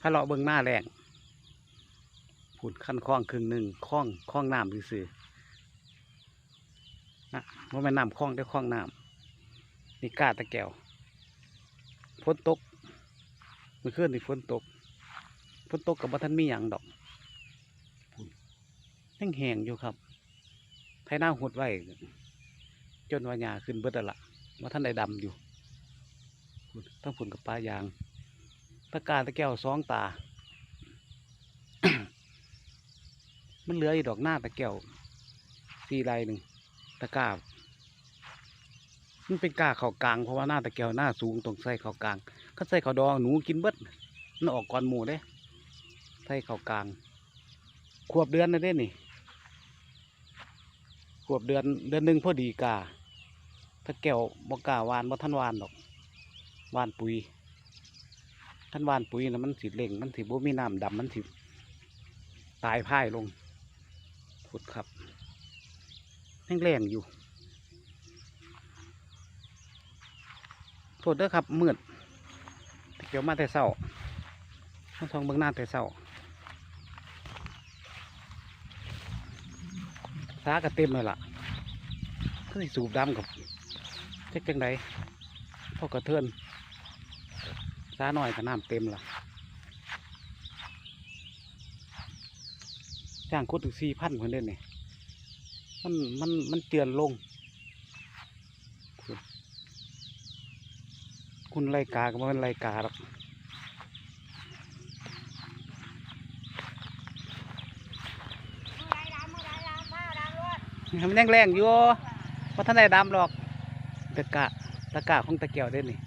ถ้าเลาะเบิ่งหน้าแรงผุดขั้นคลองครึ่งหนึ่งคลองคลองน้ำซื่อๆนะว่าม่นน้ำคลองได้คลองน้ำนี่กาตะแก้วฝนตกเมื่อคืนนี่ฝนตกฝนตกกับบัทันมีอย่างดอกพุ่นยังแหงอยู่ครับไทยหน้าหดไว้จนวาหญ้าขึ้นเบิดละว่าท่านได้ดำอยู่ทั้งผุนกับปลายาง ตะกร้าตะแก้วสองตา มันเหลืออยู่ดอกหน้าตะแก้วสี่ไรหนึ่งตะกร้ามันเป็นกาเขากลางเพราะว่าหน้าตะแก้วหน้าสูงต้องใส่เขากลาง ก็ใส่เขาดองหนูกินเบิดมันออกก่อนหมูเด้ใส่เขากลาง ขวบเดือนนะเด้นี่ ขวบเดือนเดือนหนึ่งพอดีกาตะแก้วบกล้าวานบ่ท่านวานดอก วานปุ๋ย ท่านวานปุ๋ยนะมันสิเล่งมันสิบ่มีน้ำดำมันสิตายพ่ายลงขุดครับแห้งแรงอยู่โทษเด้อครับมืดเกี่ยวมาแต่เศร้ามาส่องเบื้องหน้าแต่เศร้าสากระเต็มเลยล่ะก็สิสูบดำกับเจ๊กจังไดพอกระเทือน ซาหน่อยก็น้ำเต็มละจ้างคุดถึงสี่พันคนเด่นนี่มันมันมันเตือนลง คุณไรกาก็มันไรกาหรอกมันยังแรงอยู่ว่าท่านใดดำหรอกตะกะตะกะของตะเกียวเด่นนี่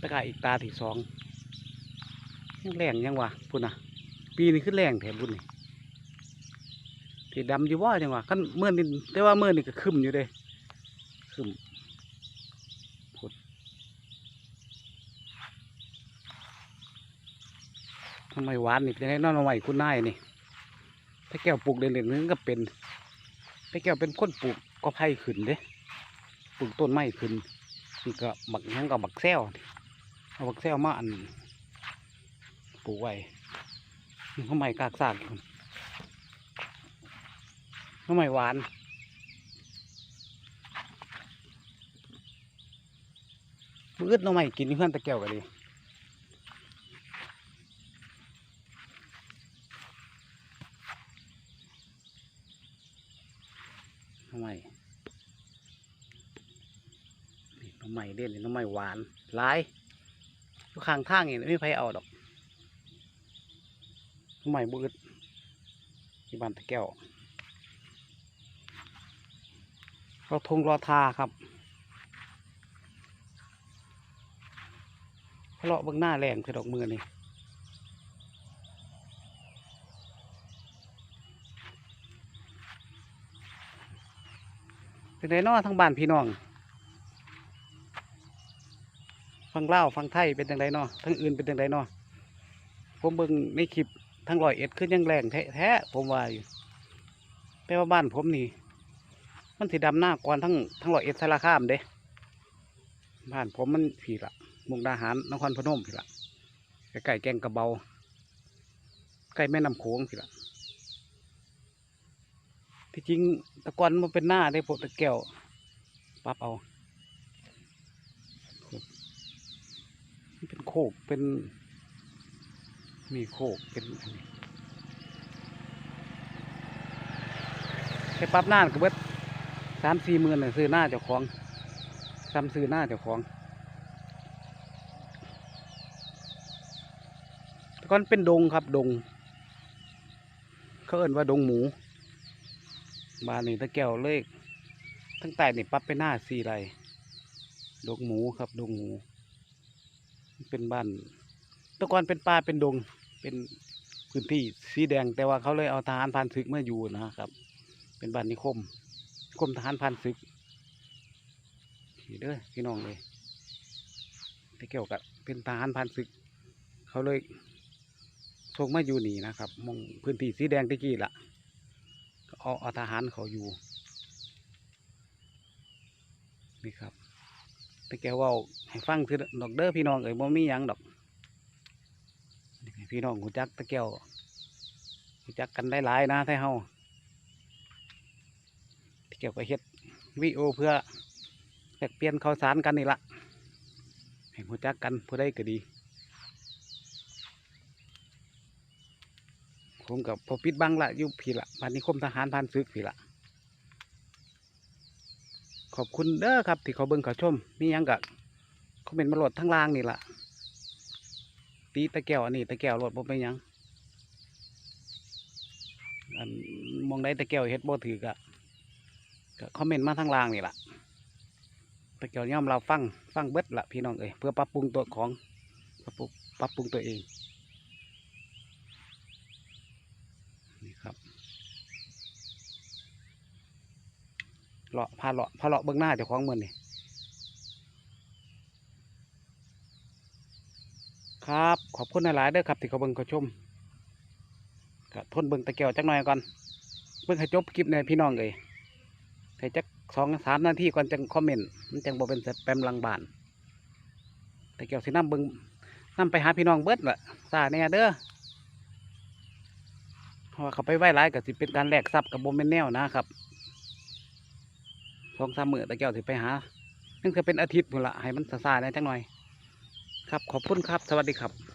ตะกร้าอีกตาที่สองยังแรงยังวะพุ่นะปีนี้ขึ้นแรงแถมบุญนี่ที่ดำอยู่ว่าจังวะขั้นเมื่อนี่แต่ว่าเมื่อนี่ก็ขึ้นอยู่เด้ขึ้นพุ่นทำไมหวานนี่เป็นไงน้องใหม่คุณนายนี่ถ้าแก้วปลูกเด่นๆนึงก็เป็นถ้าแก้วเป็นคนปลูกก็ไผ่ขึ้นเด้ปลูกต้นไม้ขึ้นนี่ก็บักยังก็บักแซวนี่ เอาบักแซวมาอันปลูกไว้ข้าวใหม่กากซากอยู่ข้าวใหม่หวานมืดน้องใหม่กินเพื่อนตะแก้วกันดีน้องใหม่น้องใหม่เด่นนี่น้องใหม่หวานหลาย อยู่ข้างทางนี่ไม่มีใครเอาดอกใหม่บืดที่บ้านตะแก้วเราทงรอทาครับเลาะเบื้องหน้าแรงคือดอกมือนี่เป็นไงเนาะทั้งบ้านพี่น้อง ฟังเล่าฟังไทยเป็นจังไดเนาะทั้งอื่นเป็นจังไดเนาะผมเบิ่งในคลิปทั้งร้อยเอ็ดขึ้นยังแรงแท้ๆผมว่าอยู่แต่ว่าบ้านผมนี่ มันสีดำหน้าก่อนทั้งทั้งร้อยเอ็ดสารคามเด้บ้านผมมันผีละมุกดาหารนครพนมผีละใกล้ๆแกงกระเบาใกล้แม่น้ำโขงผีละที่จริงตะกอนมันเป็นหน้าได้พวกตะแก้วปรับเอา มัน เป็นโคกเป็น มีโคกเป็นอันนี้ไปปรั๊บหน้าก็เบิดสามสี่หมื่นน่ะซื้อหน้าเจ้าของซ้ำซื้อหน้าเจ้าของแต่ก่อนเป็นดงครับดง เขาเอ่นว่าดงหมูบ้านนี้ตะแก้วเลขทั้งใต้นี่ปั๊บไปหน้าสี่ไรดงหมูครับดงหมู เป็นบ้านตะกอนเป็นป่าเป็นดงเป็นพื้นที่สีแดง แต่ว่าเขาเลยเอาทหารพรานศึกมาอยู่นะครับ เป็นบ้านนิคมนิคมทหารพรานศึกนี่เด้อพี่น้องเลยที่เกี่ยวกับเป็นทหารพรานศึก เขาเลยส่งมาอยู่นี่นะครับมองพื้นที่สีแดงตะกี้ละเอาเอาทหารเขาอยู่นี่ครับ ตะแกวเว้าให้ฟังคือดอกเด้อพี่น้องเอ้ยบ่มียังดอก พี่น้องรู้จักตะแก้วรู้จักกันได้หลายนะไทเฮาตะแก้วก็เฮ็ดวิดีโอเพื่อแลกเปลี่ยนข่าวสารกันนี่ละให้รู้จักกันผู้ใดก็ดีผมกับพอปิดบังละอยู่พี่ละพันนิคมทหารพันซึกพี่ละ ขอบคุณเด้อครับ ที่เขาเบิ่งเขาชม มียังกะเขาเป็นมาโหลดทั้งล่างนี่ละตีตะแก้วอันนี้ตะแก้วโหลดบ่เป็นยังอันมองได้ตะแก้วเฮ็ดบ่ถือกะก็คอมเมนต์มาทั้งล่างนี่ละตะแก้วย่อมเราฟังฟังเบิดละพี่น้องเอ้ยเพื่อปรับปรุงตัวของปรับปรุงปรับปรุงตัวเอง นี่ครับ เลาะพาเลาะพาเลาะเบื้องหน้าเจ้าของมือนี่ครับ ขอบคุณหลายๆเด้อครับที่เขาเบิ่งเขาชมก็ทนเบิ่งตะเกียวจักหน่อยก่อนเบิ่งให้จบคลิปในพี่น้องเลยให้จักสองสามนาทีก่อนจังคอมเมนต์มันจังบ่เป็นแปมลังบานตะเกียวสิน้ำเบิ่งน้ำไปหาพี่น้องเบิดละซาแน่เด้อเพราะเขาไปไหว้ร้ายกับสิเป็นการแลกทรัพย์กับโบเมนแนวนะครับ สองสามมือตะเกียวสิไปหานั่นคือเป็นอาทิตย์หมดละให้มันซาซาๆหนะจังหน่อย ครับขอบคุณครับสวัสดีครับ